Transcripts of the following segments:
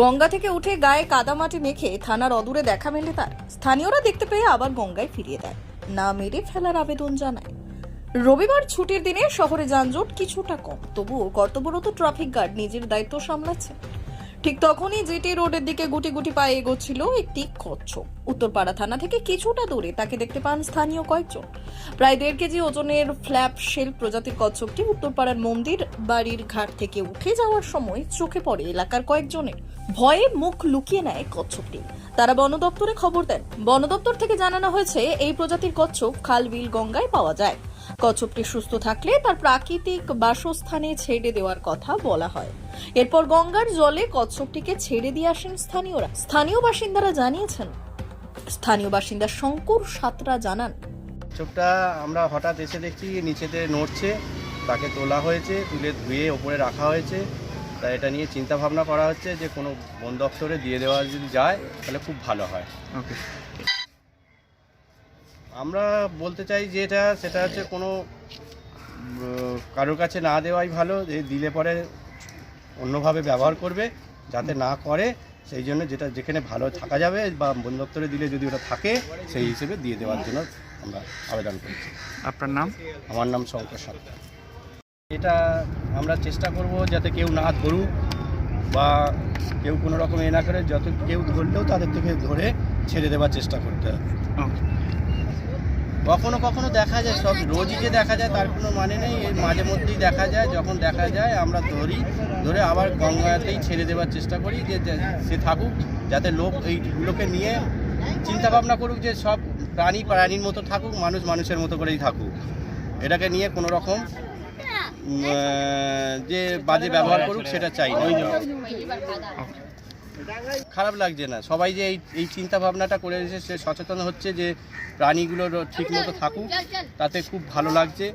গঙ্গা থেকে উঠে গায়ে কাদামাটি মেখে থানার অদূরে দেখা মেলে তার। স্থানীয়রা দেখতে পেয়ে আবার গঙ্গায় ফিরিয়ে দেয় না মেরে ফেলার আবেদন জানায়। রবিবার ছুটির দিনে শহরে যানজট কিছুটা কম, তবুও কর্তব্যরত ট্রাফিক গার্ড নিজের দায়িত্ব সামলাচ্ছে। ঠিক তখনই জিটি রোডের দিকে গুটি গুটি পায়ে এগোচ্ছিল একটি কচ্ছপ। উত্তরপাড়া থানা থেকে কিছুটা দূরে তাকে দেখতে পান স্থানীয় কয়েকজন। প্রায় দেড় কেজি ওজনের ফ্ল্যাপ শেল প্রজাতির কচ্ছপটি উত্তরপাড়ার মন্দির বাড়ির ঘাট থেকে উঠে যাওয়ার সময় চোখে পড়ে এলাকার কয়েকজনের। ভয়ে মুখ লুকিয়ে নেয় কচ্ছপটি। তারা বন দপ্তরে খবর দেন। বন দপ্তর থেকে জানানো হয়েছে, এই প্রজাতির কচ্ছপ খাল, বিল, গঙ্গায় পাওয়া যায়। কচ্ছপটি সুস্থ থাকলে তার প্রাকৃতিক বাসস্থানে ছেড়ে দেওয়ার কথা বলা হয়। এরপর গঙ্গার জলে কচ্ছপটিকে ছেড়ে দিয়ে আসেন স্থানীয়রা। স্থানীয় বাসিন্দারা জানিয়েছেন স্থানীয় বাসিন্দা শঙ্কর সাতরা জানান চোখটা আমরা হঠাৎ এসে দেখছি নিচেতে নড়ছে তাকে তোলা হয়েছে তুলে ধুয়ে ওপরে রাখা হয়েছে। তাই এটা নিয়ে চিন্তা ভাবনা করা হচ্ছে যে কোনো বন দপ্তরে দিয়ে দেওয়া যদি যায় তাহলে খুব ভালো হয়। ওকে আমরা বলতে চাই যে এটা সেটা হচ্ছে কোনো কারোর কাছে না দেওয়াই ভালো যে দিলে পরে অন্যভাবে ব্যবহার করবে যাতে না করে সেই জন্য যেটা যেখানে ভালো থাকা যাবে বা বন দপ্তরে দিলে যদি ওটা থাকে সেই হিসেবে দিয়ে দেওয়ার জন্য আমরা আবেদন করছি। আপনার নাম? আমার নাম শঙ্কর সাঁতরা। এটা আমরা চেষ্টা করব যাতে কেউ না ধরুক বা কেউ কোনো রকম এ না করে যত কেউ ধরলেও তাদের থেকে ধরে ছেড়ে দেওয়ার চেষ্টা করতে হবে। কখনো কখনো দেখা যায়, সব রোজই যে দেখা যায় তার কোনো মানে নেই। এর মাঝে মধ্যেই দেখা যায়, যখন দেখা যায় আমরা ধরি, ধরে আবার গঙ্গাতেই ছেড়ে দেওয়ার চেষ্টা করি যে সে থাকুক, যাতে লোক এইগুলোকে নিয়ে চিন্তা ভাবনা করুক যে সব প্রাণী প্রাণীর মতো থাকুক, মানুষ মানুষের মতো করেই থাকুক। এটাকে নিয়ে কোনো রকম যে বাজে ব্যবহার করুক সেটা চাই না। খারাপ লাগছে না। সবাই যে এই এই চিন্তা ভাবনাটা করে এসে সে সচেতন হচ্ছে যে প্রাণীগুলো ঠিক মতো থাকুক তাতে খুব ভালো লাগছে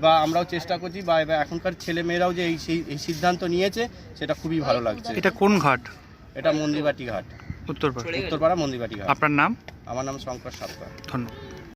বা আমরাও চেষ্টা করছি বা এবার এখনকার ছেলে মেয়েরাও যে এই সেই এই সিদ্ধান্ত নিয়েছে সেটা খুবই ভালো লাগছে। এটা কোন ঘাট? এটা মন্দিরবাটি ঘাট। উত্তরপাড়া। উত্তরপাড়া মন্দিরবাটি ঘাট। আপনার নাম? আমার নাম শঙ্কর সাতরা। ধন্যবাদ।